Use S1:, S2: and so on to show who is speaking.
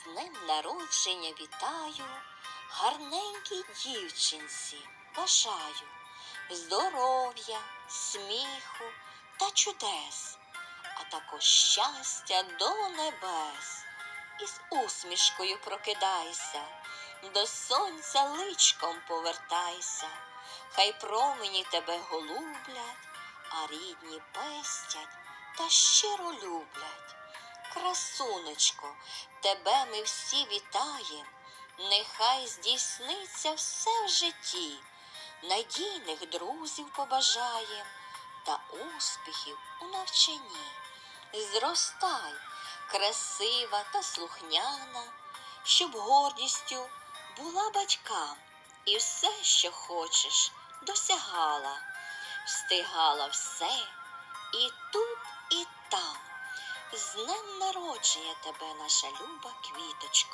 S1: З днем народження вітаю, гарненькій дівчинці бажаю здоров'я, сміху та чудес, а також щастя до небес. Із усмішкою прокидайся, до сонця личком повертайся, хай промені тебе голублять, а рідні пестять та щиро люблять. Красунечко, тебе ми всі вітаєм, нехай здійсниться все в житті, надійних друзів побажаєм та успіхів у навчанні. Зростай, красива та слухняна, щоб гордістю була батькам і все, що хочеш, досягала, встигала все і тут, і там. З днем народження тебе, наша люба квіточко.